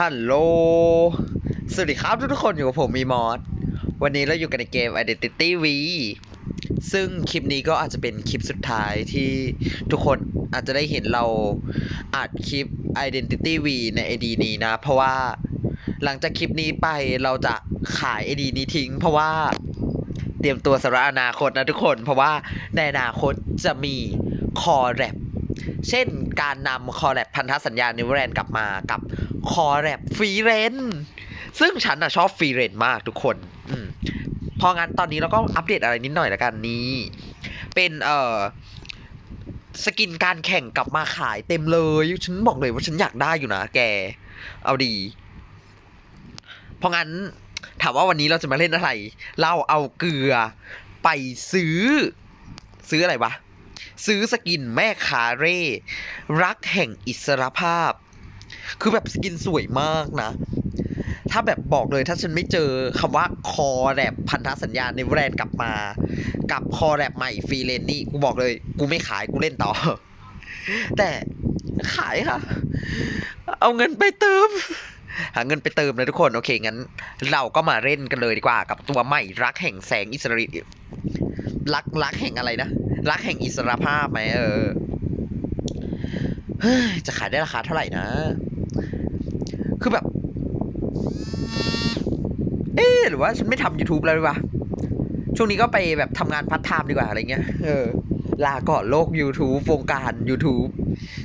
ฮัลโหล สวัสดีครับทุกๆคนอยู่กับผมมีมอส วันนี้เราอยู่กันในเกม Identity V ซึ่งคลิปนี้ก็อาจจะเป็นคลิปสุดท้ายที่ทุกคนอาจจะได้เห็นเราอัดคลิป Identity V ใน ID นี้นะ เพราะว่าหลังจากคลิปนี้ไปเราจะขาย ID นี้ทิ้ง เพราะว่าเตรียมตัวสำหรับอนาคตนะทุกคน เพราะว่าในอนาคตจะมีคอแรปเช่นการนำคอแรปพันธสัญญานิวแรนกลับมากับ คอแรปฟรีเรนซึ่งฉันอะชอบฟรีเรนมากทุกคนอืมพองั้นตอนนี้เราก็อัปเดตอะไรนิดหน่อยละกันนี้ เป็นเอ่อสกินการแข่งกลับมาขายเต็มเลย ฉันบอกเลยว่าฉันอยากได้อยู่นะแก เอาดี เพราะงั้นถามว่าวันนี้เราจะมาเล่นอะไร เราเอาเกลือไปซื้อ ซื้ออะไรวะ ซื้อสกินแม่คาเร่ รักแห่งอิสรภาพ คือแบบสกินสวยมากนะ ถ้าแบบบอกเลยถ้าฉันไม่เจอคำว่าคอแรบพันธสัญญาในแบรนด์กลับมา กับคอแรบใหม่ฟรีเลนนี่กูบอกเลย กูไม่ขายกูเล่นต่อ แต่ขายค่ะ เอาเงินไปเติม หาเงินไปเติมเลยทุกคน โอเค งั้น เราก็มาเล่นกันเลยดีกว่า กับตัวใหม่รักแห่งแสงอิสริรักรักแห่งอะไรนะ รักแห่งอิสรภาพไหมเออจะขายได้ราคาเท่าไหร่นะ คือแบบ เอ๊หรือว่าฉันไม่ทำ YouTube แล้วดีวะ ช่วงนี้ก็ไปแบบทำงานพาร์ไทม์ดีกว่าอะไรเงี้ย เออ ลาก่อนโลก YouTube วงการ YouTube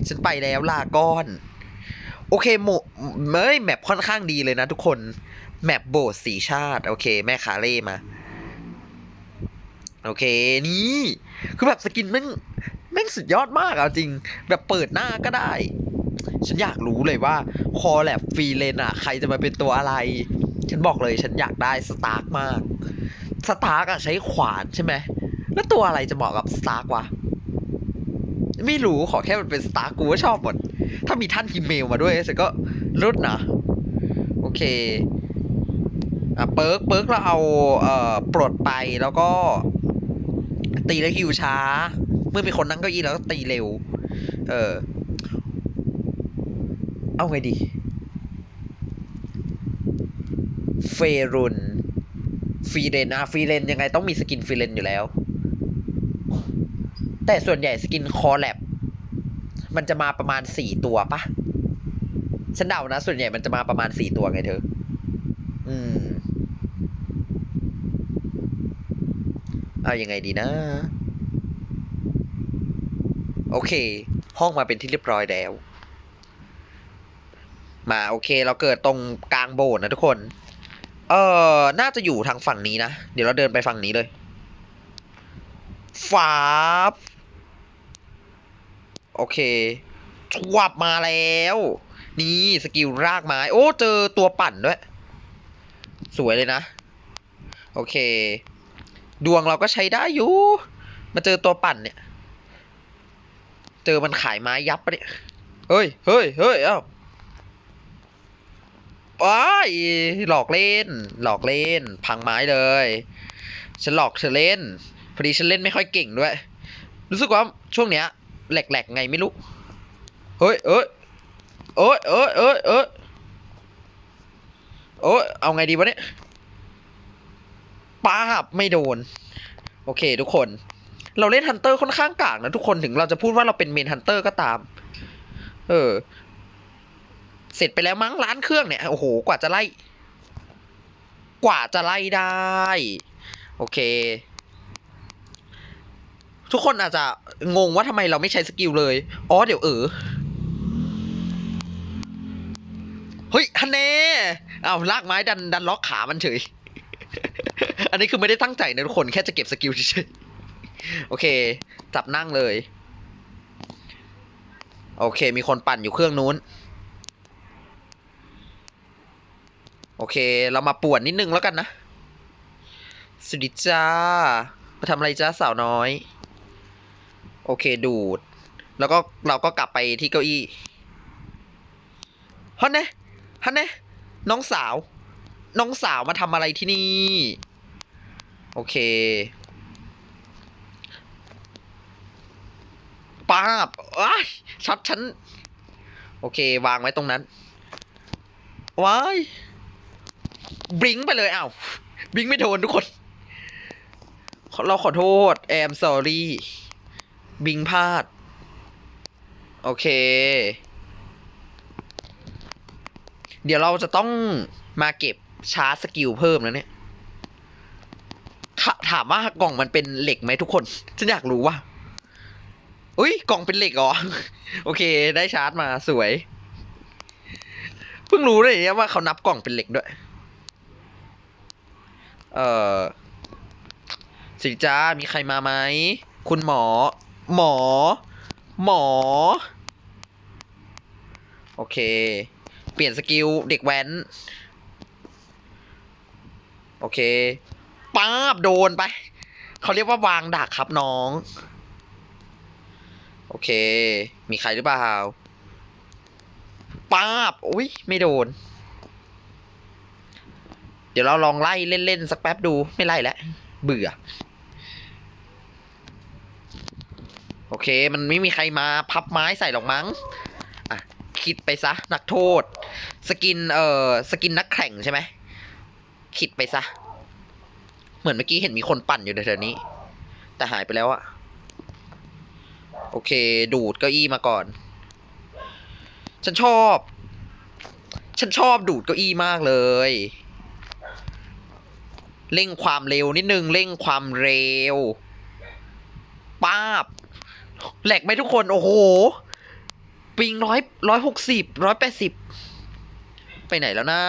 ฉันไปแล้วลาก่อน โอเคโมเอ้ยแมปค่อนข้างดีเลยนะทุกคน แมปโบสสีชาติ โอเค แม่คาเล่มา โอเค นี่ คือแบบสกินแม่งแม่งสุดยอดมากเอาจริง แบบเปิดหน้าก็ได้ ฉันอยากรู้เลยว่าคอแลบฟรีเลนอะใครจะมาเป็นตัวอะไร ฉันบอกเลยฉันอยากได้สตาร์กมาก สตาร์กอะใช้ขวานใช่ไหม แล้วตัวอะไรจะเหมาะกับสตาร์กวะ ไม่รู้ขอแค่มันเป็นสตาร์กกูก็ชอบหมด ถ้ามีท่านฮิเมลมาด้วยฉันก็รุดนะโอเคอะเปิร์กเปิร์กเราเอาเอ่อปลดไปแล้วก็ ตีแล้วฮิวช้า เมื่อมีคนนั่งเก้าอี้แล้วก็ตีเร็ว เออ เอาไงดี เฟรุนฟีเรนอะฟีเรนยังไงต้องมีสกินฟีเรนอยู่แล้ว แต่ส่วนใหญ่สกินคอแลบมันจะมาประมาณสี่ตัวปะฉันเดานะ ส่วนใหญ่มันจะมาประมาณสี่ตัวไงเธอ อืม เอายังไงดีนะ โอเค ห้องมาเป็นที่เรียบร้อยแล้ว มาโอเค เราเกิดตรงกลางโบสถ์นะทุกคน เออน่าจะอยู่ทางฝั่งนี้นะ เดี๋ยวเราเดินไปฝั่งนี้เลยฟาบโอเคชวับมาแล้ว นี่สกิลรากไม้ โอ้ เจอตัวปั่นด้วย สวยเลยนะ โอเค ดวงเราก็ใช้ได้อยู่ มาเจอตัวปั่นเนี่ย เจอมันขายไม้ยับปะเนี่ย เฮ้ย เฮ้ย เฮ้ย เอ้า ว้ายหลอกเล่น หลอกเล่น พังไม้เลย ฉันหลอกเธอเล่น พอดีฉันเล่นไม่ค่อยเก่งด้วย รู้สึกว่าช่วงเนี้ยแหลกๆไงไม่รู้ เฮ้ยเอ้ยเอ้ยเอ้ยเอ้ยเอ้ยเอ้ยเอาไงดีวะเนี่ยป้าบไม่โดน โอเคทุกคน เราเล่นฮันเตอร์ค่อนข้างกากนะทุกคนถึงเราจะพูดว่าเราเป็นเมนฮันเตอร์ก็ตาม เออ เสร็จไปแล้วมั้งร้านเครื่องเนี่ยโอ้โหกว่าจะไล่ กว่าจะไล่ได้ โอเค ทุกคนอาจจะงงว่าทำไมเราไม่ใช้สกิลเลย อ๋อเดี๋ยวเออเฮ้ยฮันเน่เอาลากไม้ดันดันล็อกขามันเฉย อันนี้คือไม่ได้ตั้งใจนะทุกคนแค่จะเก็บสกิลเฉยโอเค จับนั่งเลย โอเค มีคนปั่นอยู่เครื่องนู้น โอเค เรามาป่วนนิดนึงแล้วกันนะสวัสดีจ้า มาทำอะไรจ้าสาวน้อย โอเคดูด แล้วก็เราก็กลับไปที่เก้าอี้ฮันเน่ฮันเน่น้องสาว น้องสาวมาทำอะไรที่นี่ โอเคป้าบอ้ายช็อตฉัน โอเค วางไว้ตรงนั้น ว้าย บลิงไปเลยอ้าวบลิงไม่โดนทุกคน เราขอโทษแอม sorry บิงพลาด โอเค เดี๋ยวเราจะต้องมาเก็บชาร์จสกิลเพิ่มแล้วเนี่ยถถามว่ากล่องมันเป็นเหล็กไหมทุกคน ฉันอยากรู้ว่าอุ้ยกล่องเป็นเหล็กเหรอ โอเค ได้ชาร์จมาสวย เพิ่งรู้เลยเนี่ยว่าเขานับกล่องเป็นเหล็กด้วย เอ่อสิจ้ามีใครมาไหม คุณหมอ หมอ หมอ โอเค เปลี่ยนสกิลเด็กแว้น โอเคป้าบโดนไป เขาเรียกว่าวางดักครับน้อง โอเค มีใครหรือเปล่าป้าบอุ้ยไม่โดน ดี๋ยวเราลองไล่เล่นๆสักแป๊บดูไม่ไล่แล้วเบื่อ โอเค มันไม่มีใครมาพับไม้ใส่หรอกมั้งอะคิดไปซะ นักโทษ สกินเอ่อสกินนักแข่งใช่ไหมคิดไปซะ เหมือนเมื่อกี้เห็นมีคนปั่นอยู่แถวๆนี้ แต่หายไปแล้วอะโอเค ดูดเก้าอี้มาก่อน ฉันชอบ ฉันชอบดูดเก้าอี้มากเลย เร่งความเร็วนิดนึงเร่งความเร็วป้าบแหลกไหมทุกคนโอ้โห ปิงร้อยร้อยหกสิบร้อยแปดสิบไปไหนแล้วนะ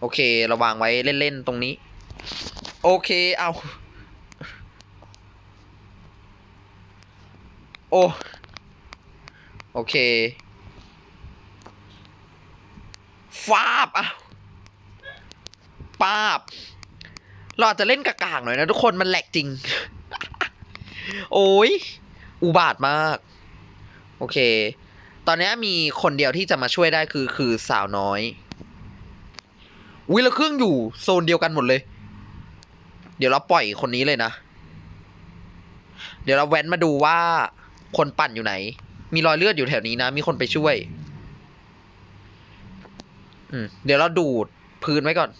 โอเคระวางไว้เล่น ๆ ตรงนี้ โอเคเอาโอ้โอเคฟาบอะ ป้าบ เราอาจจะเล่นกากๆหน่อยนะทุกคนมันแหลกจริง โอ้ยอุบาทมาก โอเค ตอนนี้มีคนเดียวที่จะมาช่วยได้คือคือสาวน้อยอุ้ยแล้วเครื่องอยู่โซนเดียวกันหมดเลย เดี๋ยวเราปล่อยคนนี้เลยนะ เดี๋ยวเราแว้นมาดูว่า คนปั่นอยู่ไหน มีรอยเลือดอยู่แถวนี้นะ มีคนไปช่วย อืมเดี๋ยวเราดูดพื้นไว้ก่อน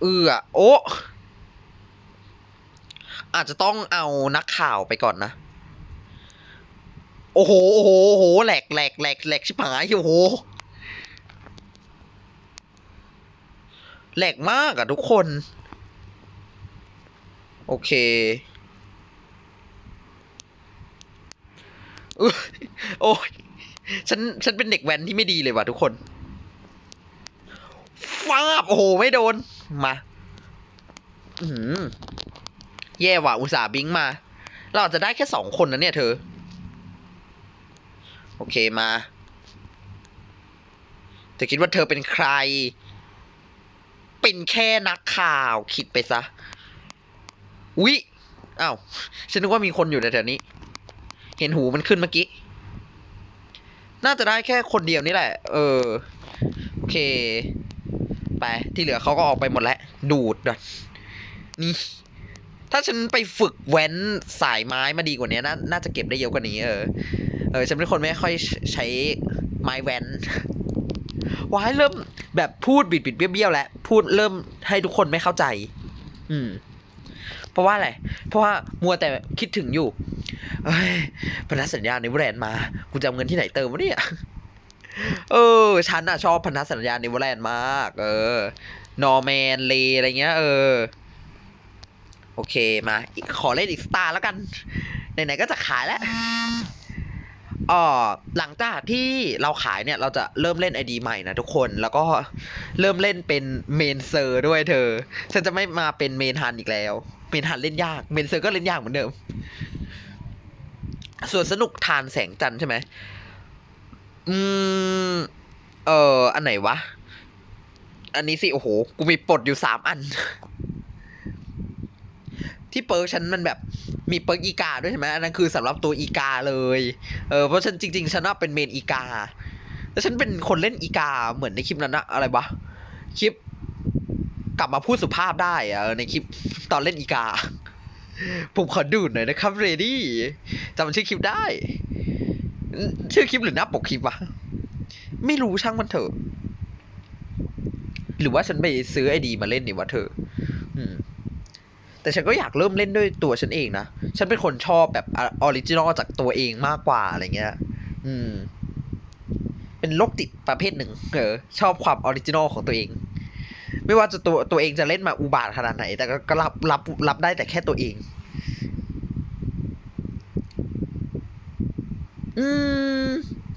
เอือโอ้อาจจะต้องเอานักข่าวไปก่อนนะ โอ้โห โอ้โหโอ้โหแหลกแหลกแหลกแหลกชิบหายโอ้โหแหลกมากอะทุกคน โอเคโอ้ยฉัน ฉันเป็นเด็กแว้นที่ไม่ดีเลยว่ะทุกคน ฟาบ โอ้โห ไม่โดน มาอือหือแย่ว่ะอุตส่าห์บิงมา เราอาจจะได้แค่สองคนนะเนี่ยเธอ โอเคมาเธอคิดว่าเธอเป็นใคร เป็นแค่นักข่าวคิดไปซะ อุ๊ยอ้าวฉันนึกว่ามีคนอยู่แถวๆนี้ เห็นหูมันขึ้นเมื่อกี้ น่าจะได้แค่คนเดียวนี่แหละ เออ โอเค ไป ที่เหลือเขาก็ออกไปหมดแล้ว ดูดนนี่ ถ้าฉันไปฝึกแว้นสายไม้มาดีกว่านี้น่าน่าจะเก็บได้เยอะกว่านี้ เออ เออ ฉันเป็นคนไม่ค่อยใช้ไม้แว้นว้ายเริ่มแบบพูดบิดบิดเบี้ยวๆแล้วพูดเริ่มให้ทุกคนไม่เข้าใจ อืม เพราะว่าอะไร เพราะว่ามัวแต่คิดถึงอยู่เอ้ยพันธสัญญาในเวอร์แลนด์มา กูจะเอาเงินที่ไหนเติมวะเนี่ย เออ ฉันอะชอบพันธสัญญาในเวอร์แลนด์มาก เออ นอร์แมนเลอะไรเงี้ย เออ โอเคมาขอเล่นอีกสตาร์แล้วกัน ไหนๆก็จะขายแล้วอ๋อหลังจากที่เราขายเนี่ย เราจะเริ่มเล่นไอดีใหม่นะทุกคนแล้วก็เริ่มเล่นเป็นเมนเซอร์ด้วยเธอ ฉันจะไม่มาเป็นเมนฮันอีกแล้ว เมนฮันเล่นยาก เมนเซอร์ก็เล่นยากเหมือนเดิม ส่วนสนุกทานแสงจันใช่ไหม อืม เอออันไหนวะ อันนี้สิ โอ้โห กูมีปลดอยู่สามอัน ที่เปิร์กฉันมันแบบ มีเปิร์กอีกาด้วยใช่ไหมอันนั้นคือสำหรับตัวอีกาเลย เออ เพราะฉันจริง ๆ ฉันว่าเป็นเมนอีกา แล้วฉันเป็นคนเล่นอีกาเหมือนในคลิปนั้นนะอะไรวะ คลิป กลับมาพูดสุภาพได้อะเออในคลิปตอนเล่นอีกา ผมขอดูหน่อยนะครับเรดี้จำชื่อคลิปได้ ชื่อคลิปหรือหน้าปกคลิปวะ ไม่รู้ช่างมันเถอะ หรือว่าฉันไปซื้อไอดีมาเล่นนี่วะเธอ อืม แต่ฉันก็อยากเริ่มเล่นด้วยตัวฉันเองนะ ฉันเป็นคนชอบแบบออริจินอลจากตัวเองมากกว่าอะไรเงี้ย อืม เป็นโรคติดประเภทหนึ่ง เออ ชอบความออริจินอลของตัวเอง ไม่ว่าจะตัวตัวเองจะเล่นมาอุบาทขนาดไหน แต่ก็ก็รับรับรับได้แต่แค่ตัวเอง อืม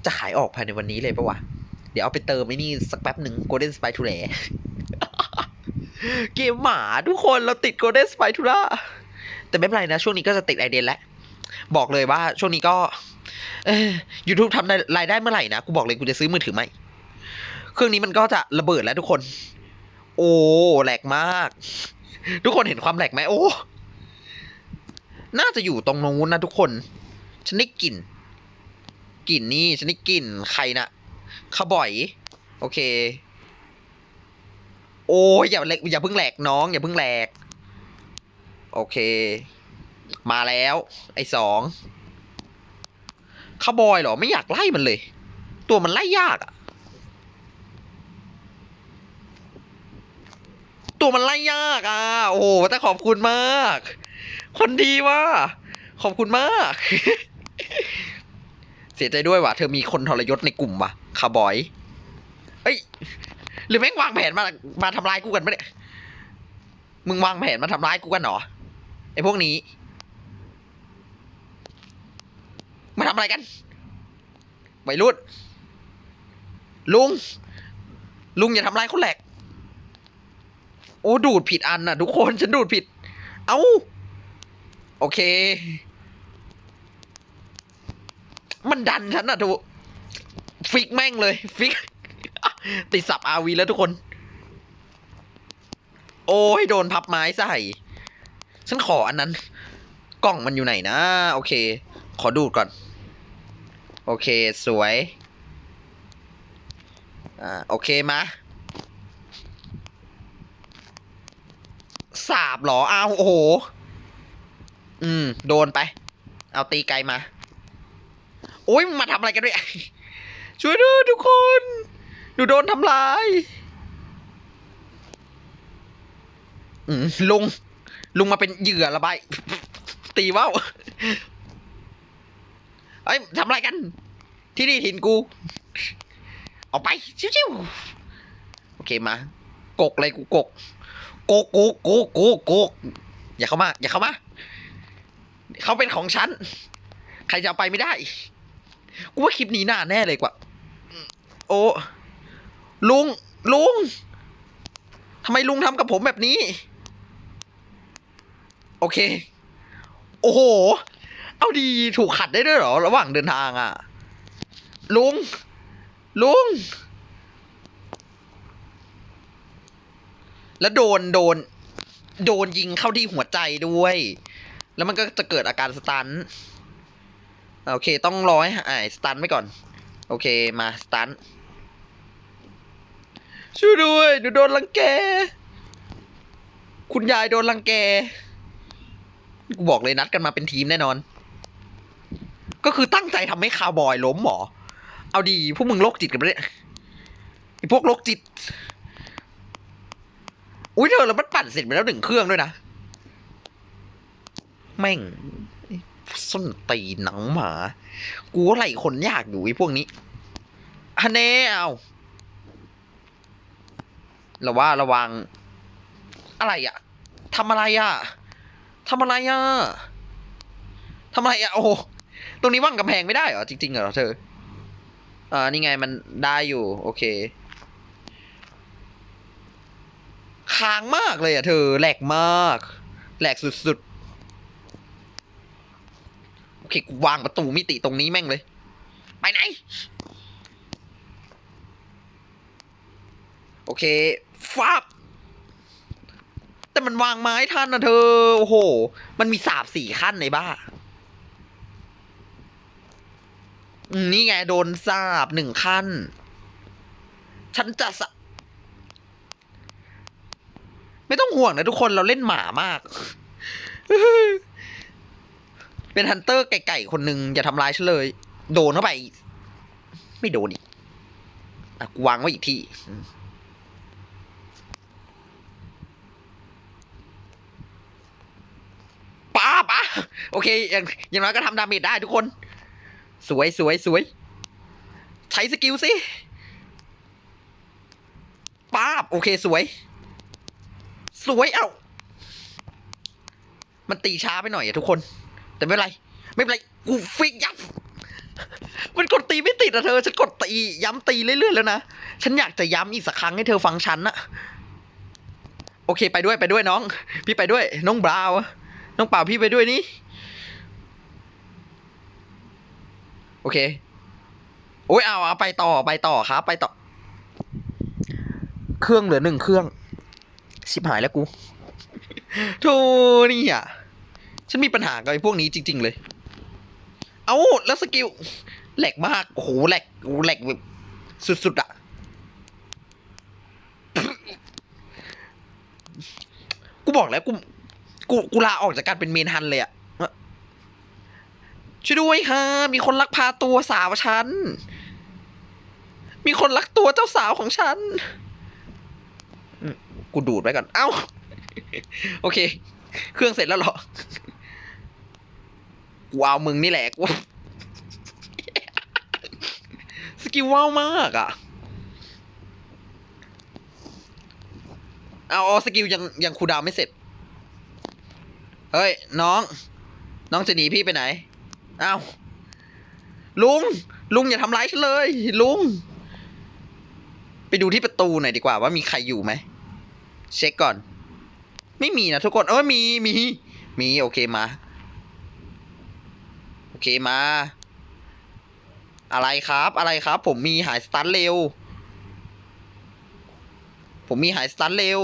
จะขายออกภายในวันนี้เลยปะวะ เดี๋ยวเอาไปเติมไอ้นี่สักแป๊บหนึ่ง Golden Spy t u l a เกมหมาทุกคนเราติด Golden Spy t u l a แต่ไม่เป็นไรนะ ช่วงนี้ก็จะติดไอเดนแล้วบอกเลยว่าช่วงนี้ก็เออ YouTube ทำรายได้เมื่อไหร่นะกูบอกเลยกูจะซื้อมือถือใหม่เครื่องนี้มันก็จะระเบิดแล้วทุกคน โอ้แหลกมาก ทุกคนเห็นความแหลกไหมโอ้น่าจะอยู่ตรงนู้นนะทุกคน ฉันได้กลิ่น กลิ่นนี่ฉันได้กลิ่นใครนะขาบ่อย โอเค โอ้ยอย่าเล็กอย่าเพิ่งแหลกน้อง อย่าเพิ่งแหลก โอเค มาแล้ว ไอ้สองขาบอยเหรอ ไม่อยากไล่มันเลย ตัวมันไล่ยากอะตัวมันไล่ยากอะ โอ้โหแต่ขอบคุณมาก คนดีว่ะขอบคุณมาก เสียใจด้วยว่ะเธอมีคนทรยศในกลุ่มว่ะคาบอย เอ้ย หรือแม่งวางแผนมา มาทำร้ายกูกันปะเนี่ย มึงวางแผนมาทำร้ายกูกันเหรอไอ้พวกนี้ มาทำอะไรกันวัยรุ่นลุง ลุงอย่าทำร้ายคนแหลก โอ้ดูดผิดอันน่ะ ทุกคนฉันดูดผิด เอ้า โอเค มันดันฉันน่ะทุกฟิกแม่งเลยฟิก ติดสับอาวีแล้วทุกคน โอ้ยโดนพับไม้ใส่ ฉันขออันนั้น กล่องมันอยู่ไหนนะ โอเค ขอดูดก่อน โอเคสวย อ่า โอเคมาสาบหรออ้าวโอ้โห อืม โดนไป เอาตีไกลมา โอ้ยมาทำอะไรกันด้วยช่วยด้วยทุกคนหนูโดนทำลายลุง ลุงมาเป็นเหยื่อระบาย ตีว่าวเอ้ยทำอะไรกัน ที่นี่ถิ่นกู ออกไป ชิวๆโอเคมา กกเลยกูกกโกกโกกโกกโกโกกอย่าเข้ามา อย่าเข้ามา เขาเป็นของฉัน ใครจะเอาไปไม่ได้ กูว่าคลิปนี้น่าแน่เลยกว่า โอ้ลุง ลุงทำไมลุงทำกับผมแบบนี้ โอเค โอ้โห เอาดีถูกขัดได้ด้วยเหรอ ระหว่างเดินทางอะ ลุง ลุง แล้วโดนโดน โดนยิงเข้าที่หัวใจด้วย แล้วมันก็จะเกิดอาการสตัน โอเค ต้องรอให้หายสตันไว้ก่อน โอเคมาสตันช่วยด้วยหนูโดนรังแก คุณยายโดนรังแก กูบอกเลยนัดกันมาเป็นทีมแน่นอน ก็คือตั้งใจทำให้คาวบอยล้มหรอเอาดี พวกมึงโรคจิตกันไปเนี่ยไอพวกโรคจิต อุ้ยเธอแล้วมันปั่นเสร็จไปแล้วหนึ่งเครื่องด้วยนะ แม่ง ส้นตีนหนังหมา กูว่าไหลคนยากอยู่ไอ้พวกนี้ฮันเนเอาระว่าระวัง อะไรอะทำอะไรอะทำอะไรอะทำอะไรอะโอ้ตรงนี้ว่างกำแพงไม่ได้เหรอ จริงๆเหรอเธออ่านี่ไงมันได้อยู่ โอเคค้างมากเลยอะเธอแหลกมากแหลกสุดๆ เคกูวางประตูมิติตรงนี้แม่งเลย ไปไหน โอเคฟับแต่มันวางไม้ทันนะเธอ โอ้โห มันมีสาบสี่ขั้นในบ้านี่ไงโดนสาบหนึ่งขั้น ฉันจะสไม่ต้องห่วงนะทุกคนเราเล่นหมามาก เป็นฮันเตอร์ไก่ๆคนหนึ่งอย่าทำร้ายฉันเลย โดนเข้าไป ไม่โดนอีกอะกูวางไว้อีกที่อืมป้าโอเค อย่างอย่างน้อยก็ทำดาเมจได้ทุกคน สวยสวยสวย ใช้สกิลสิป้าบ โอเคสวย สวย เอ้า มันตีช้าไปหน่อยอะทุกคน แต่ไม่เป็นไร ไม่เป็นไร กูฟิกยับ มันกดตีไม่ติดอะเธอ ฉันกดตีย้ำตีเรื่อยๆแล้วนะ ฉันอยากจะย้ำอีกสักครั้งให้เธอฟังฉันอะโอเค ไปด้วยไปด้วยน้อง พี่ไปด้วย น้องบราว น้องเปล่าพี่ไปด้วยนี่ โอเค โอ้ยเอาเอาไปต่อไปต่อครับ ไปต่อ เครื่องเหลือหนึ่งเครื่องชิบหายแล้วกูโธ่นี่อะ ฉันมีปัญหากับไอ้พวกนี้จริง ๆ เลย เอาแล้วสกิลแหลกมากโอ้โหแหลกโหแหลกแบบสุดๆอะกูบอกแล้วกูกูกูลาออกจากการเป็นเมนฮันเลยอะช่วยด้วยค่ะมีคนลักพาตัวสาวฉัน มีคนลักตัวเจ้าสาวของฉัน กูดูดไว้ก่อน เอ้า โอเค เครื่องเสร็จแล้วเหรอ กูเอามึงนี่แหละกูสกิลว้าวมากอะเอาเอาสกิลยังยังคูดาวไม่เสร็จ เฮ้ย น้อง น้องจะหนีพี่ไปไหน เอ้าลุง ลุงอย่าทำร้ายฉันเลย ลุง ไปดูที่ประตูหน่อยดีกว่าว่ามีใครอยู่ไหม เช็คก่อน ไม่มีนะทุกคน เออมีมี มี โอเคมา เคมา อะไรครับอะไรครับ ผมมีหายสตันเร็ว ผมมีหายสตันเร็ว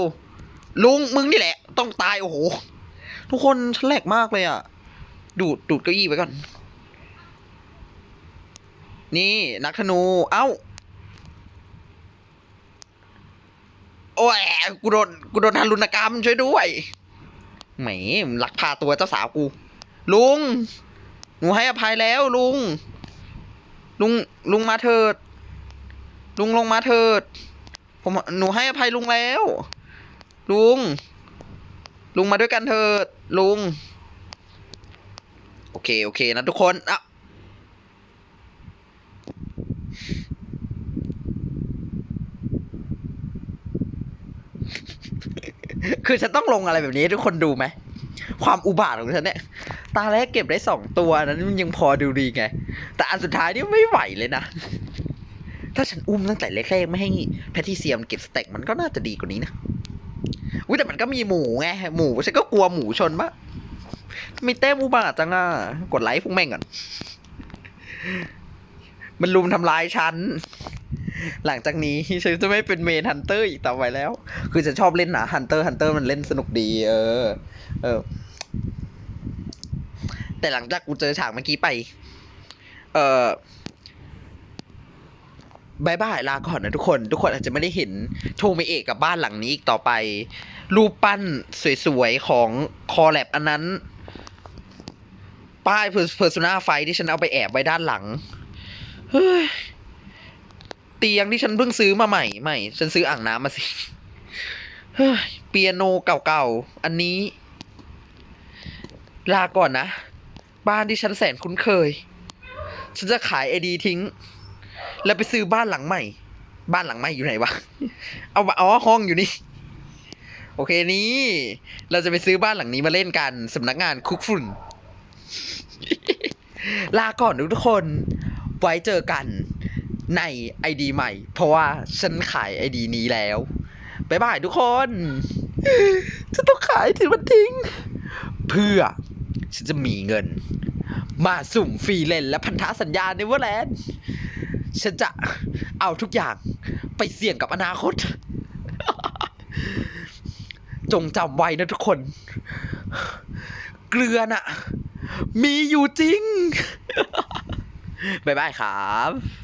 ลุงมึงนี่แหละ ต้องตายโอ้โห ทุกคนฉันแหลกมากเลยอะ ดูดดูดเก้าอี้ไว้ก่อน นี่นักธนู เอ้า โอ้ยกูโดนกูโดนทารุณกรรมช่วยด้วยแหมมันลักพาตัวเจ้าสาวกู ลุง นูให้อภัยแล้วลุง ลุงลุงมาเถิด ลุงลงมาเถิด ผมหนูให้อภัยลุงแล้ว ลุง ลุงมาด้วยกันเถิด ลุง โอเคโอเคนะทุกคนอะคือฉันต้องลงอะไรแบบนี้ทุกคนดูไหม ความอุบาทของฉันเนี่ย ตาแรกเก็บได้สองตัวนั้นมันยังพอดูดีไง แต่อันสุดท้ายนี่ไม่ไหวเลยนะ ถ้าฉันอุ้มตั้งแต่แรกๆไม่ให้แพทิเซียมเก็บสเต็กมันก็น่าจะดีกว่านี้นะอุ้ยแต่มันก็มีหมูไงหมูฉันก็กลัวหมูชนมะมีเต้มอุบาทจังอะกดไลค์พวกแม่งก่อน มันลุมทำลายฉัน หลังจากนี้ฉันจะไม่เป็นเมนฮันเตอร์อีกต่อไปแล้ว คือฉันชอบเล่นหนะฮันเตอร์ฮันเตอร์มันเล่นสนุกดี เออ เออ แต่หลังจากกูเจอฉากเมื่อกี้ไป เออบายบายลาก่อนนะทุกคน ทุกคนอาจจะไม่ได้เห็นโทเมเอะกับบ้านหลังนี้อีกต่อไป รูปปั้นสวยๆ ของคอแลบอันนั้น ป้ายเพอร์ซนาไฟที่ฉันเอาไปแอบไว้ด้านหลังเตียงที่ฉันเพิ่งซื้อมาใหม่ใหม่ ฉันซื้ออ่างน้ำมาสิเปียโนเก่าๆ อันนี้ ลาก่อนนะ บ้านที่ฉันแสนคุ้นเคย ฉันจะขายไอดีทิ้ง แล้วไปซื้อบ้านหลังใหม่ บ้านหลังใหม่อยู่ไหนวะ เอาอ๋อห้องอยู่นี่ โอเคนี้เราจะไปซื้อบ้านหลังนี้มาเล่นกันสำนักงานคุกฝุ่น ลาก่อนทุกคน ไว้เจอกันในไอดีใหม่ เพราะว่าฉันขายไอดีนี้แล้วบ๊ายบายทุกคน จะต้องขายถึงมันทิ้ง เพื่อ ฉันจะมีเงิน มาสุ่มฟรีเลนและพันธสัญญาในเวอร์แลนด์ฉันจะเอาทุกอย่างไปเสี่ยงกับอนาคต จงจำไว้นะทุกคน เกลือน่ะ มีอยู่จริง บ๊ายบายครับ